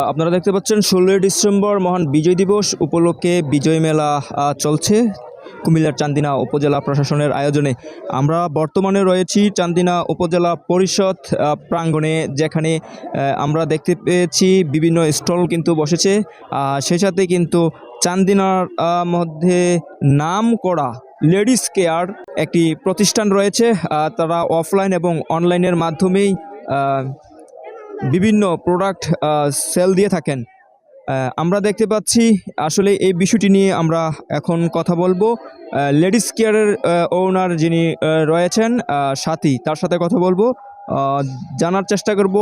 আপনারা দেখতে পাচ্ছেন ষোলোই ডিসেম্বর মহান বিজয় দিবস উপলক্ষে বিজয় মেলা চলছে কুমিল্লার চান্দিনা উপজেলা প্রশাসনের আয়োজনে। আমরা বর্তমানে রয়েছি চান্দিনা উপজেলা পরিষদ প্রাঙ্গণে, যেখানে আমরা দেখতে পেয়েছি বিভিন্ন স্টল কিন্তু বসেছে। সেই সাথে কিন্তু চান্দিনার মধ্যে নাম করা লেডিস কেয়ার একটি প্রতিষ্ঠান রয়েছে। তারা অফলাইন এবং অনলাইনের মাধ্যমেই বিভিন্ন প্রোডাক্ট সেল দিয়ে থাকেন। আমরা দেখতে পাচ্ছি আসলে এই বিষয়টি নিয়ে আমরা এখন কথা বলব। লেডিস কেয়ারের ওনার যিনি রয়েছেন সাথী, তার সাথে কথা বলব। জানার চেষ্টা করব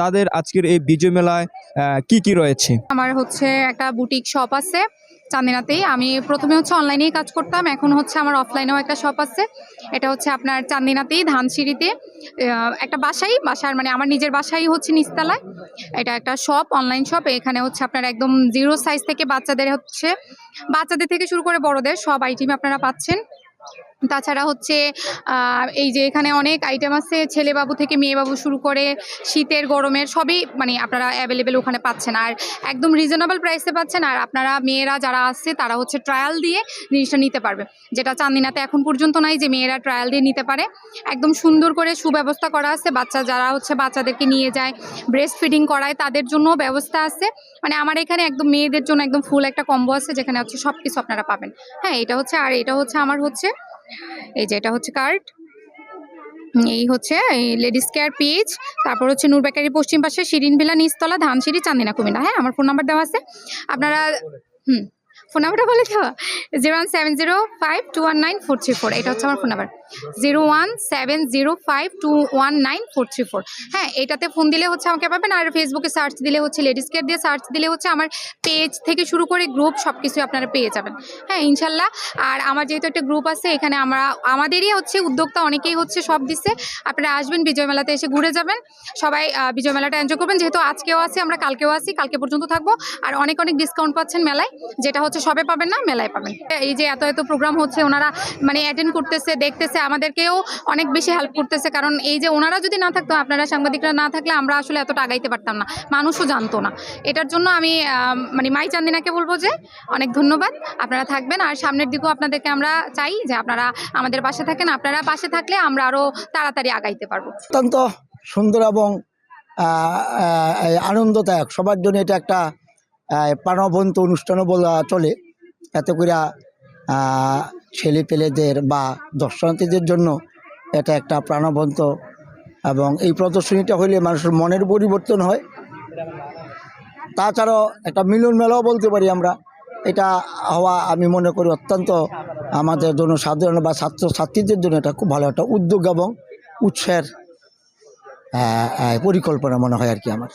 তাদের আজকের এই বিজয় মেলায় কি কি রয়েছে? আমার হচ্ছে একটা বুটিক শপ আছে চান্দিনাতেই। আমি প্রথমে হচ্ছে অনলাইনেই কাজ করতাম, এখন হচ্ছে আমার অফলাইনেও একটা শপ আছে। এটা হচ্ছে আপনার চান্দিনাতেই, ধানসিঁড়িতে। একটা বাসাই, বাসার মানে আমার নিজের বাসাই হচ্ছে নিচতলায়। এটা একটা শপ অনলাইন শপ এখানে হচ্ছে আপনার একদম জিরো সাইজ থেকে বাচ্চাদের হচ্ছে, বাচ্চাদের থেকে শুরু করে বড়দের সব আইটেম আপনারা পাচ্ছেন। তাছাড়া হচ্ছে এই যে এখানে অনেক আইটেম আছে ছেলে বাবু থেকে মেয়ে বাবু শুরু করে শীতের, গরমের, সবই মানে আপনারা অ্যাভেলেবেল ওখানে পাচ্ছেন। আর একদম রিজনেবল প্রাইসে পাচ্ছেন, আর আপনারা মেয়েরা যারা আসছে, তারা হচ্ছে ট্রায়াল দিয়ে জিনিসটা নিতে পারবে। যেটা চান্দিনাতে এখন পর্যন্ত নাই যে মেয়েরা ট্রায়াল দিয়ে নিতে পারে। একদম সুন্দর করে সুব্যবস্থা করা আছে, বাচ্চা যারা হচ্ছে বাচ্চাদেরকে নিয়ে যায় ব্রেস্ট ফিডিং করায়, তাদের জন্য ব্যবস্থা আছে। মানে আমার এখানে একদম মেয়েদের জন্য একদম ফুল একটা কম্বো আছে, যেখানে হচ্ছে সব কিছু আপনারা পাবেন। হ্যাঁ এটা হচ্ছে, আর এটা হচ্ছে আমার হচ্ছে এই যে এটা হচ্ছে কার্ড এই হচ্ছে, এই লেডিস কেয়ার পেজ তারপর হচ্ছে নূর বেকারি পশ্চিম পাশে শিরিন ভিলা, নিচতলা, ধানসিঁড়ি, চান্দিনা কুমিল্লা। হ্যাঁ আমার ফোন নাম্বার দেওয়া আছে। আপনারা, হুম ফোন নাম্বারটা বলে দেওয়া zero one seven zero five two one nine four three four এটা হচ্ছে আমার phone number zero one seven zero five two one nine four three four হ্যাঁ এটাতে ফোন দিলে হচ্ছে আমাকে পাবেন আর ফেসবুকে সার্চ দিলে হচ্ছে লেডিস কেয়ার দিয়ে সার্চ দিলে হচ্ছে আমার পেজ থেকে শুরু করে গ্রুপ সব কিছু আপনারা পেয়ে যাবেন। হ্যাঁ ইনশাল্লাহ। আর আমার যেহেতু একটা গ্রুপ আছে, এখানে আমরা, আমাদেরই হচ্ছে উদ্যোক্তা অনেকেই হচ্ছে সব দিচ্ছে আপনারা আসবেন, বিজয় মেলাতে এসে ঘুরে যাবেন। সবাই বিজয় মেলাটা এনজয় করবেন। যেহেতু আজকেও আছি, আমরা কালকেও আছি, কালকে পর্যন্ত থাকব। আর অনেক অনেক ডিসকাউন্ট পাচ্ছেন মেলায়, যেটা হচ্ছে সবে পাবেন না, মেলায় পাবেন। এই যে এত এত প্রোগ্রাম হচ্ছে, ওনারা মানে অ্যাটেন্ড করতেছে, দেখতেছে, আমাদেরকেও অনেক বেশি হেল্প করতেছে। কারণ এই যে ওনারা যদি না থাকতো, আপনারা সাংবাদিকরা না থাকলে আমরা আসলে এতটা আগাইতে পারতাম না। মানুষও জানতো না। এটার জন্য আমি মানে মাই চান্দিনাকে বলব যে, অনেক ধন্যবাদ। আপনারা থাকবেন আর সামনের দিকেও আপনাদেরকে আমরা চাই যে আপনারা আমাদের পাশে থাকেন। আপনারা পাশে থাকলে আমরা আরও তাড়াতাড়ি আগাইতে পারব। অত্যন্ত সুন্দর এবং আনন্দদায়ক। সবার জন্য এটা একটা প্রাণবন্ত অনুষ্ঠানও বলা চলে। এতে করে ছেলে পেলেদের বা দর্শনার্থীদের জন্য এটা একটা প্রাণবন্ত এবং এই প্রদর্শনীটা হইলে মানুষের মনের পরিবর্তন হয়। তাছাড়াও একটা মিলন মেলাও বলতে পারি আমরা। এটা হওয়া আমি মনে করি অত্যন্ত আমাদের জন্য সাধারণ বা ছাত্র ছাত্রীদের জন্য এটা খুব ভালো একটা উদ্যোগ এবং আহ, পরিকল্পনা মনে হয় আর কি আমার।